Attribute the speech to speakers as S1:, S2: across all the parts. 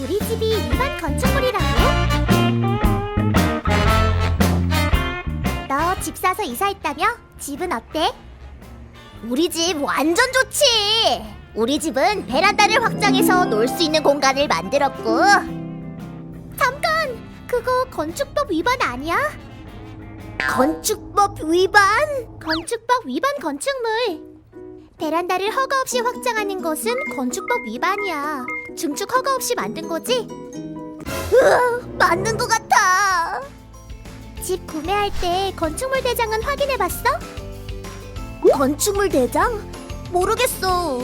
S1: 우리 집이 일반 건축물이라고? 너 집 사서 이사했다며? 집은 어때? 우리 집 완전 좋지. 우리 집은 베란다를 확장해서 놀 수 있는 공간을 만들었고. 잠깐, 그거 건축법 위반 아니야? 건축법 위반? 건축법 위반 건축물. 베란다를 허가 없이 확장하는 것은 건축법 위반이야. 증축 허가 없이 만든 거지? 으, 맞는 것 같아. 집 구매할 때 건축물 대장은 확인해 봤어? 건축물 대장? 모르겠어.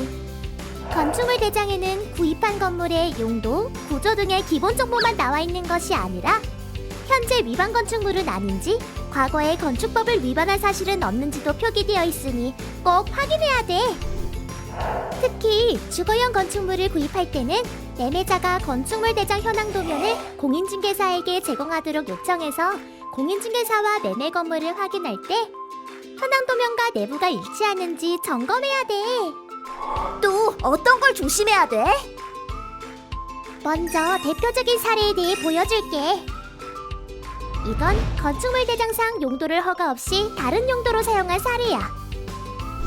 S1: 건축물 대장에는 구입한 건물의 용도, 구조 등의 기본 정보만 나와 있는 것이 아니라 현재 위반 건축물은 아닌지, 과거에 건축법을 위반한 사실은 없는지도 표기되어 있으니 꼭 확인해야 돼. 특히 주거용 건축물을 구입할 때는 매매자가 건축물 대장 현황 도면을 공인중개사에게 제공하도록 요청해서 공인중개사와 매매 건물을 확인할 때 현황 도면과 내부가 일치하는지 점검해야 돼. 또 어떤 걸 조심해야 돼? 먼저 대표적인 사례에 대해 보여줄게. 이건 건축물 대장상 용도를 허가 없이 다른 용도로 사용한 사례야.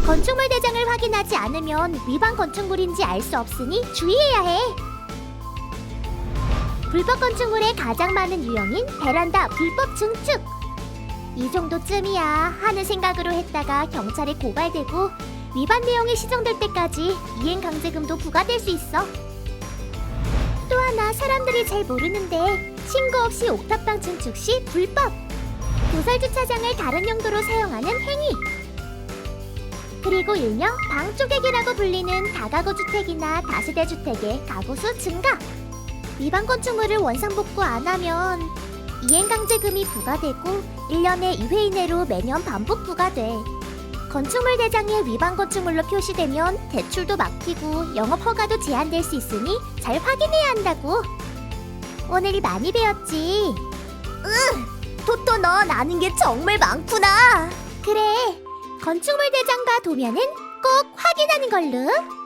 S1: 건축물 대장을 확인하지 않으면 위반 건축물인지 알 수 없으니 주의해야 해. 불법 건축물의 가장 많은 유형인 베란다 불법 증축. 이 정도쯤이야 하는 생각으로 했다가 경찰에 고발되고 위반 내용이 시정될 때까지 이행 강제금도 부과될 수 있어. 또 하나 사람들이 잘 모르는데 신고 없이 옥탑방 증축 시 불법. 도살 주차장을 다른 용도로 사용하는 행위. 그리고 일명 방조객이라고 불리는 다가구 주택이나 다세대 주택의 가구 수 증가. 위반 건축물을 원상 복구 안 하면 이행강제금이 부과되고 1년에 2회 이내로 매년 반복 부과돼. 건축물 대장에 위반 건축물로 표시되면 대출도 막히고 영업 허가도 제한될 수 있으니 잘 확인해야 한다고. 오늘 많이 배웠지? 응! 토토 넌 아는 게 정말 많구나. 그래. 건축물 대장과 도면은 꼭 확인하는 걸로.